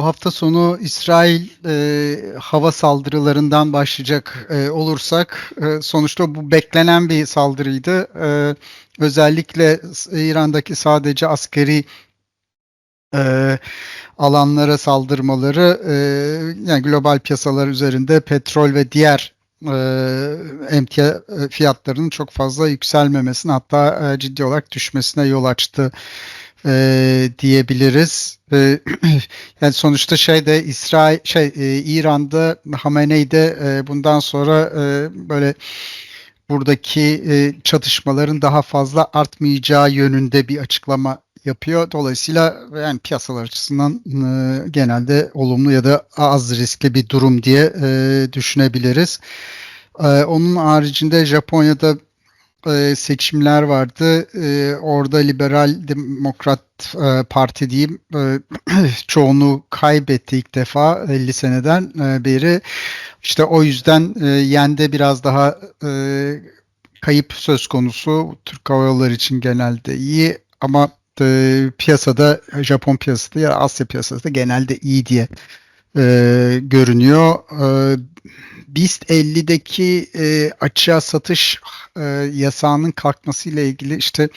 Bu hafta sonu İsrail e, hava saldırılarından başlayacak e, olursak e, sonuçta bu beklenen bir saldırıydı. E, özellikle İran'daki sadece askeri e, alanlara saldırmaları e, yani global piyasalar üzerinde petrol ve diğer e, emtia fiyatlarının çok fazla yükselmemesine hatta e, ciddi olarak düşmesine yol açtı e, diyebiliriz. E, yani sonuçta şeyde İsrail şey e, İran'da Hamenei'de e, bundan sonra e, böyle buradaki e, çatışmaların daha fazla artmayacağı yönünde bir açıklama yapıyor. Dolayısıyla yani piyasalar açısından e, genelde olumlu ya da az riskli bir durum diye e, düşünebiliriz. E, onun haricinde Japonya'da e, seçimler vardı. E, orada Liberal Demokrat e, Parti diyeyim e, çoğunu kaybetti ilk defa 50 seneden beri. İşte o yüzden e, yende biraz daha kayıp söz konusu. Türk Hava Yolları için genelde iyi ama piyasada Japon piyasası ya Asya piyasası da genelde iyi diye e, görünüyor. E, BIST 50'deki e, açığa satış e, yasağının kalkmasıyla ilgili işte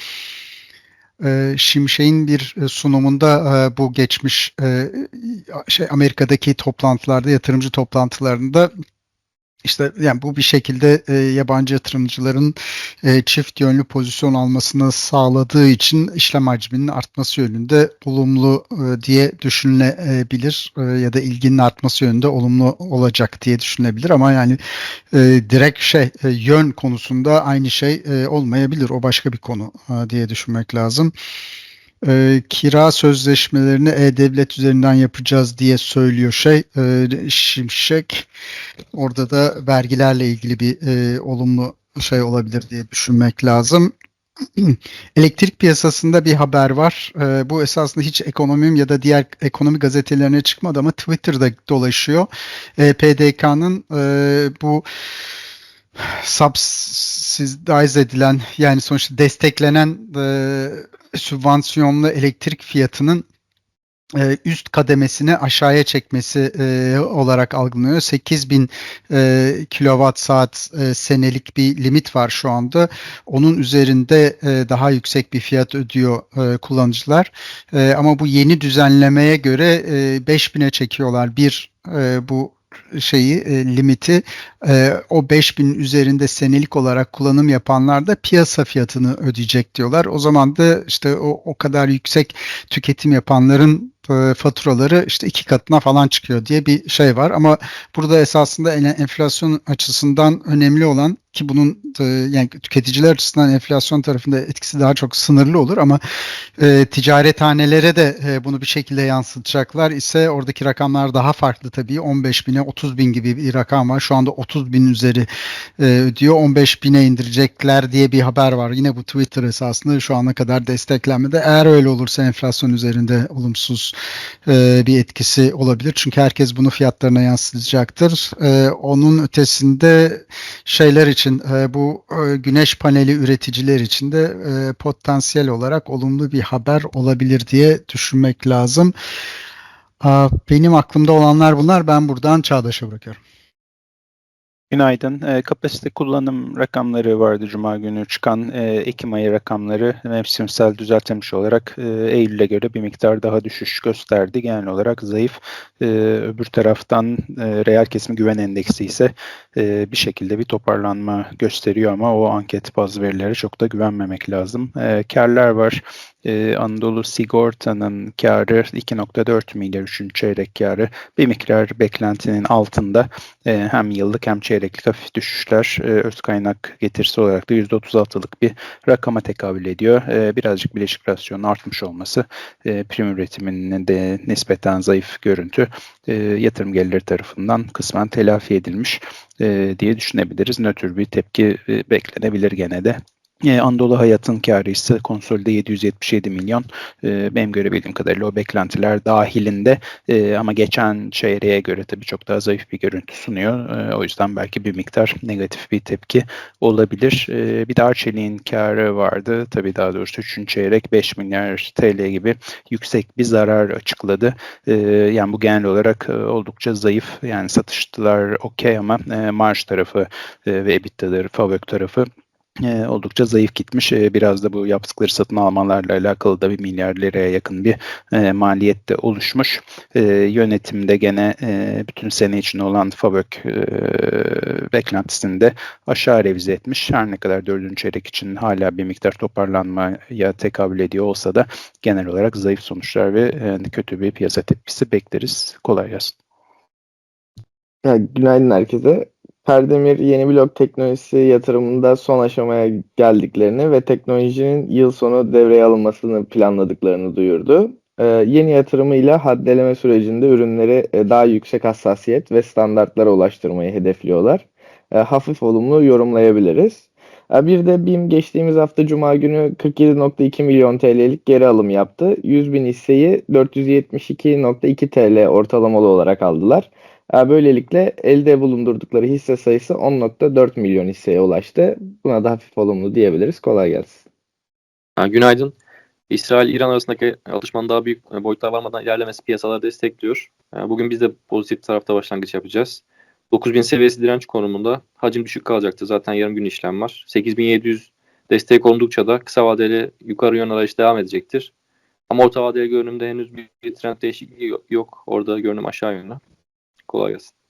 e, Şimşek'in bir sunumunda e, bu geçmiş e, şey Amerika'daki toplantılarda yatırımcı toplantılarında işte yani bu bir şekilde e, yabancı yatırımcıların e, çift yönlü pozisyon almasını sağladığı için işlem hacminin artması yönünde olumlu e, diye düşünülebilir e, ya da ilginin artması yönünde olumlu olacak diye düşünülebilir ama yani e, direkt şey e, yön konusunda aynı şey e, olmayabilir. O başka bir konu e, diye düşünmek lazım e, kira sözleşmelerini e-devlet üzerinden yapacağız diye söylüyor şey e, Şimşek. Orada da vergilerle ilgili bir e, olumlu şey olabilir diye düşünmek lazım. Elektrik piyasasında bir haber var. E, bu esasında hiç ekonomim ya da diğer ekonomi gazetelerine çıkmadı ama Twitter'da dolaşıyor. E, PDK'nın e, bu subsidize edilen yani sonuçta desteklenen e, sübvansiyonlu elektrik fiyatının e, üst kademesini aşağıya çekmesi e, olarak algılanıyor. 8000 e, kilowatt saat e, senelik bir limit var şu anda. Onun üzerinde e, daha yüksek bir fiyat ödüyor e, kullanıcılar. E, ama bu yeni düzenlemeye göre e, 5000'e çekiyorlar bir e, bu şeyi e, limiti e, o 5000 üzerinde senelik olarak kullanım yapanlar da piyasa fiyatını ödeyecek diyorlar. O zaman da işte o, o kadar yüksek tüketim yapanların e, faturaları işte iki katına falan çıkıyor diye bir şey var. Ama burada esasında enflasyon açısından önemli olan ki bunun e, yani tüketiciler açısından enflasyon tarafında etkisi daha çok sınırlı olur ama e, ticarethanelere de e, bunu bir şekilde yansıtacaklar ise oradaki rakamlar daha farklı tabii. 15 bine 30 bin gibi bir rakam var. Şu anda 30 bin üzeri e, diyor 15 bine indirecekler diye bir haber var. Yine bu Twitter esasında şu ana kadar desteklenmedi. Eğer öyle olursa enflasyon üzerinde olumsuz e, bir etkisi olabilir. Çünkü herkes bunu fiyatlarına yansıtacaktır. E, onun ötesinde şeyler için için e, bu e, güneş paneli üreticiler için de e, potansiyel olarak olumlu bir haber olabilir diye düşünmek lazım. Benim aklımda olanlar bunlar. Ben buradan Çağdaş'a bırakıyorum. Günaydın. E, kapasite kullanım rakamları vardı Cuma günü çıkan e, Ekim ayı rakamları mevsimsel düzeltilmiş olarak e, Eylül'e göre bir miktar daha düşüş gösterdi. Genel olarak zayıf. E, öbür taraftan e, reel kesim güven endeksi ise e, bir şekilde bir toparlanma gösteriyor ama o anket bazı verilere çok da güvenmemek lazım. E, karlar var. Ee, Anadolu Sigorta'nın karı 2.4 milyar 3. çeyrek karı bir miktar beklentinin altında e, hem yıllık hem çeyreklik hafif düşüşler e, öz kaynak getirisi olarak da %36'lık bir rakama tekabül ediyor. E, birazcık bileşik rasyonun artmış olması e, prim üretiminin de nispeten zayıf görüntü e, yatırım gelirleri tarafından kısmen telafi edilmiş e, diye düşünebiliriz. Nötr bir tepki e, beklenebilir gene de E, Anadolu Hayat'ın karı ise konsolide 777 milyon. E, benim görebildiğim kadarıyla o beklentiler dahilinde E, ama geçen çeyreğe göre tabii çok daha zayıf bir görüntü sunuyor. E, o yüzden belki bir miktar negatif bir tepki olabilir. E, bir de Arçelik'in karı vardı. Tabii daha doğrusu 3. çeyrek 5 milyar TL gibi yüksek bir zarar açıkladı. E, yani bu genel olarak e, oldukça zayıf. Yani satışlar okey ama e, marj tarafı e, ve EBITDA'ları, FAVÖK tarafı e, oldukça zayıf gitmiş. E, biraz da bu yaptıkları satın almalarla alakalı da bir milyar liraya yakın bir e, maliyet de oluşmuş. E, yönetimde gene e, bütün sene için olan FAVÖK e, beklentisini de aşağı revize etmiş. Her ne kadar dördüncü çeyrek için hala bir miktar toparlanmaya tekabül ediyor olsa da genel olarak zayıf sonuçlar ve e, kötü bir piyasa tepkisi bekleriz. Kolay gelsin. Ya, günaydın herkese. Perdemir yeni blok teknolojisi yatırımında son aşamaya geldiklerini ve teknolojinin yıl sonu devreye alınmasını planladıklarını duyurdu. Ee, yeni yatırımıyla haddeleme sürecinde ürünleri e, daha yüksek hassasiyet ve standartlara ulaştırmayı hedefliyor. E, hafif olumlu yorumlayabiliriz. E, bir de BİM geçtiğimiz hafta Cuma günü 47.2 milyon TL'lik geri alım yaptı. 100 bin hisseyi 472.2 TL ortalamalı olarak aldılar. Böylelikle elde bulundurdukları hisse sayısı 10.4 milyon hisseye ulaştı. Buna da hafif olumlu diyebiliriz. Kolay gelsin. Ha, günaydın. İsrail-İran arasındaki atışmanın daha büyük e, boyutlar varmadan ilerlemesi piyasaları destekliyor. E, Bugün biz de pozitif tarafta başlangıç yapacağız. 9000 seviyesi direnç konumunda hacim düşük kalacaktır. Zaten yarım gün işlem var. 8700 destek oldukça da kısa vadeli yukarı yön arayış devam edecektir. Ama orta vadeli görünümde henüz bir, trend değişikliği yok. Orada görünüm aşağı yönlü. Kolay gelsin.